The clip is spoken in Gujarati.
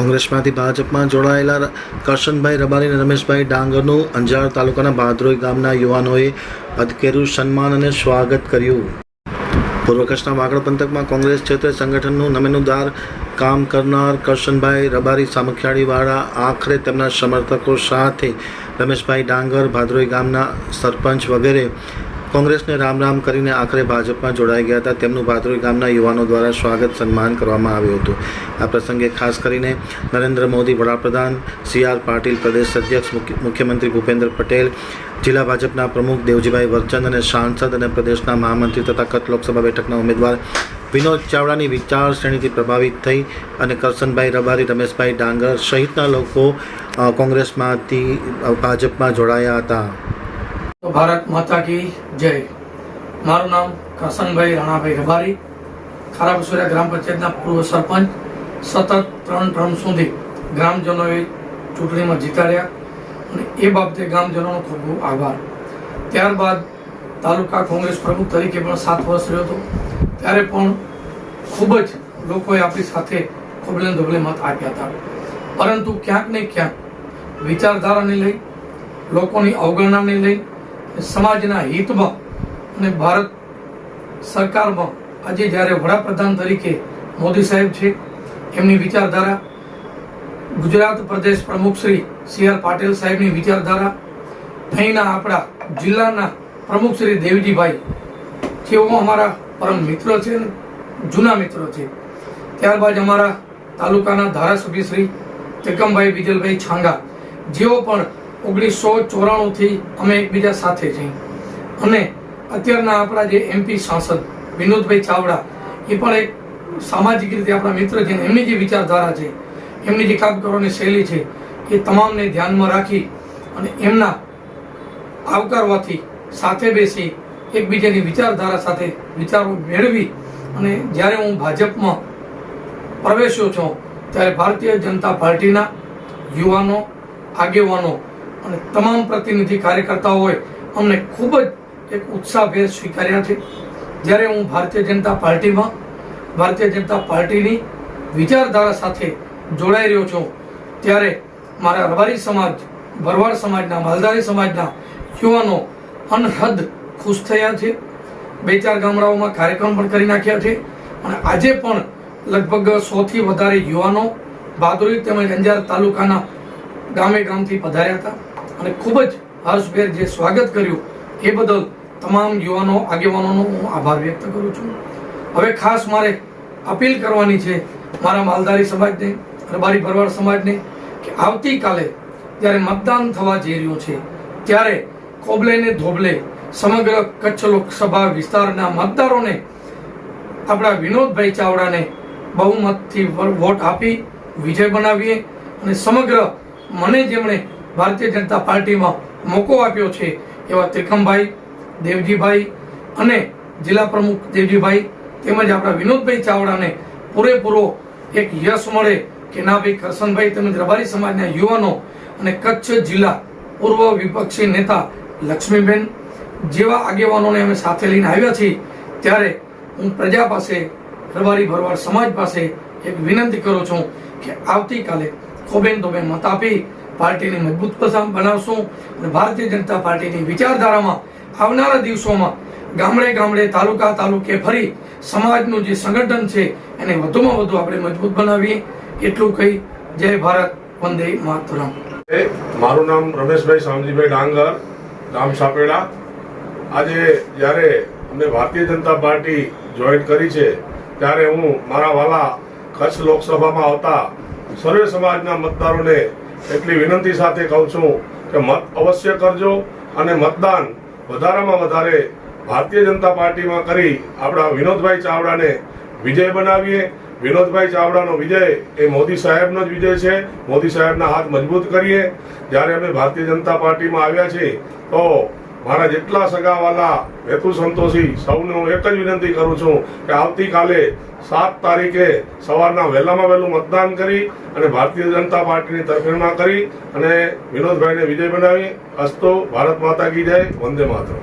કોંગ્રેસમાંથી ભાજપમાં જોડાયેલા કરશનભાઈ રબારી અને રમેશભાઈ ડાંગરનું અંજાર તાલુકાના ભાદરોઈ ગામના યુવાનોએ અધકેરું સન્માન અને સ્વાગત કર્યું. પૂર્વ કચ્છના વાગડ પંથકમાં કોંગ્રેસ ક્ષેત્રે સંગઠનનું નમેનુદાર કામ કરનાર કરશનભાઈ રબારી સામખિયાળીવાળા આખરે તેમના સમર્થકો સાથે રમેશભાઈ ડાંગર, ભાદરોઈ ગામના સરપંચ વગેરે કોંગ્રેસને રામ રામ કરીને આખરે ભાજપમાં જોડાઈ ગયા હતા. તેમનું ભાદરોઈ ગામના યુવાનો દ્વારા સ્વાગત સન્માન કરવામાં આવ્યું હતું. આ પ્રસંગે ખાસ કરીને નરેન્દ્ર મોદી વડાપ્રધાન, સી આર પાટીલ પ્રદેશ અધ્યક્ષ મુખ્યમંત્રી ભૂપેન્દ્ર પટેલ, જિલ્લા ભાજપના પ્રમુખ દેવજીભાઈ વરચંદ અને સાંસદ અને પ્રદેશના મહામંત્રી તથા કચ્છ લોકસભા બેઠકના ઉમેદવાર વિનોદ ચાવડાની વિચાર શ્રેણીથી પ્રભાવિત થઈ અને કરશનભાઈ રબારી, રમેશભાઈ ડાંગર સહિતના લોકો કોંગ્રેસમાંથી ભાજપમાં જોડાયા હતા. ભારત માતા કી જય. મારું નામ કરસનભાઈ રાણાભાઈ રબારી ખારાપસુરિયા ગ્રામ પંચાયતના પૂર્વ સરપંચ, સતત ત્રણ ટર્મ સુધી ગ્રામજનોએ ચૂંટણીમાં જીતાડ્યા અને એ બાબતે ગ્રામજનોનો ખૂબ ખૂબ આભાર. ત્યારબાદ તાલુકા કોંગ્રેસ પ્રમુખ તરીકે પણ સાત વર્ષ રહ્યો હતો. ત્યારે પણ ખૂબ જ લોકોએ આપણી સાથે ખોબલે ધોબલે મત આપ્યા હતા. પરંતુ ક્યાંક ને ક્યાંક વિચારધારાને લઈ, લોકોની અવગણનાને લઈ સમાજના હિતમાં અને ભારત સરકારમાં આજે જ્યારે વડાપ્રધાન તરીકે મોદી સાહેબ છે, એમની વિચારધારા ગુજરાત પ્રદેશ પ્રમુખ શ્રી સી આર પાટીલ સાહેબની વિચારધારા, અહીંના આપણા જિલ્લાના પ્રમુખ શ્રી દેવજીભાઈ, જેઓ અમારા પરમ મિત્ર છે જૂના મિત્રો છે. ત્યારબાદ અમારા તાલુકાના ધારાસભ્ય શ્રી તેકમભાઈ વિજલભાઈ છાંગા, જેઓ પણ ઓગણીસો ચોરાણુંથી અમે એકબીજા સાથે છીએ. અને અત્યારના આપણા જે એમપી સાંસદ વિનોદભાઈ ચાવડા, એ પણ એક સામાજિક રીતે આપણા મિત્ર છે એમની જે વિચારધારા છે, એમની જે કામ કરવાની શૈલી છે, એ તમામને ધ્યાનમાં રાખી અને એમના આવકારવાથી સાથે બેસી એકબીજાની વિચારધારા સાથે વિચારો મેળવી અને જ્યારે હું ભાજપમાં પ્રવેશ્યો છું, ત્યારે ભારતીય જનતા પાર્ટીના યુવાનો, આગેવાનો અને તમામ પ્રતિનિધિ કાર્યકર્તાઓએ અમને ખૂબ જ એક ઉત્સાહભેર સ્વીકાર્યા છે. જ્યારે હું ભારતીય જનતા પાર્ટીમાં, ભારતીય જનતા પાર્ટીની વિચારધારા સાથે જોડાઈ રહ્યો છું, ત્યારે મારા રબારી સમાજ, ભરવાડ સમાજના, માલધારી સમાજના યુવાનો અનહદ ખુશ થયા છે. બે ચાર ગામડાઓમાં કાર્યક્રમ પણ કરી નાખ્યા છે અને આજે પણ લગભગ સોથી વધારે યુવાનો ભાદુરી તેમજ અંજાર તાલુકાના ગામે ગામથી પધાર્યા હતા. અને ખૂબ જ હર્ષભેર જે સ્વાગત કર્યું એ બદલ તમામ યુવાનો, આગેવાનોનો હું આભાર વ્યક્ત કરું છું. હવે ખાસ મારે અપીલ કરવાની છે મારા માલધારી સમાજને અને બારી ભરવાડ સમાજને કે આવતીકાલે જ્યારે મતદાન થવા જઈ રહ્યું છે, ત્યારે કોબલે ને ધોબલે સમગ્ર કચ્છ લોકસભા વિસ્તારના મતદારોને આપણા વિનોદભાઈ ચાવડાને બહુમતથી વોટ આપી વિજય બનાવીએ અને સમગ્ર મને જેમણે ભારતીય જનતા પાર્ટીમાં મોકો આપ્યો છે એવા ત્રિકમભાઈ દેવજીભાઈ અને જિલ્લા પ્રમુખ દેવજીભાઈ તેમજ આપણા વિનોદભાઈ ચાવડાને પૂરેપૂરો એક યશ મળે કે ના ભાઈ કરશનભાઈ તેમજ રબારી સમાજના યુવાનો અને કચ્છ જિલ્લા પૂર્વ વિપક્ષી નેતા લક્ષ્મીબેન જેવા આગેવાનોને અમે સાથે લઈને આવ્યા છીએ. ત્યારે હું પ્રજા પાસે, રબારી ભરવાડ સમાજ પાસે એક વિનંતી કરું છું કે આવતીકાલે ખોબેન દોબેન મત આપી પાર્ટીને મજબૂત બનાવશું અને ભારતીય જનતા પાર્ટીની વિચારધારામાં આવનારા દિવસોમાં ગામડે ગામડે, તાલુકા તાલુકે ફરી સમાજનું જે સંગઠન છે એને વધુમાં વધુ આપણે મજબૂત બનાવીએ. એટલું કહી જય ભારત, વંદે માતરમ. મારું નામ રમેશભાઈ શામજીભાઈ ડાંગર, ગામ સાપેડા. આજે જ્યારે અમે ભારતીય જનતા પાર્ટી જોઈન કરી છે, ત્યારે હું મારા વાલા કચ્છ લોકસભામાં આવતા સર્વે સમાજના મતદારોને એટલી વિનંતી સાથે કહું છું કે મત અવશ્ય કરજો અને મતદાન વધારામાં વધારે ભારતીય જનતા પાર્ટીમાં કરી આપણા વિનોદભાઈ ચાવડાને વિજય બનાવીએ. વિનોદભાઈ ચાવડાનો વિજય એ મોદી સાહેબનો જ વિજય છે. મોદી સાહેબના હાથ મજબૂત કરીએ. જ્યારે અમે ભારતીય જનતા પાર્ટીમાં આવ્યા છીએ, તો મારા જેટલા સગાવાલા હેતુ સંતોષી, સૌને હું એક જ વિનંતી કરું છું કે આવતીકાલે સાત તારીખે સવારના વહેલામાં વહેલું મતદાન કરી અને ભારતીય જનતા પાર્ટીની તરફેણમાં કરી અને વિનોદભાઈને વિજય બનાવી. અસ્તો ભારત માતા કી જય, વંદે માતરમ.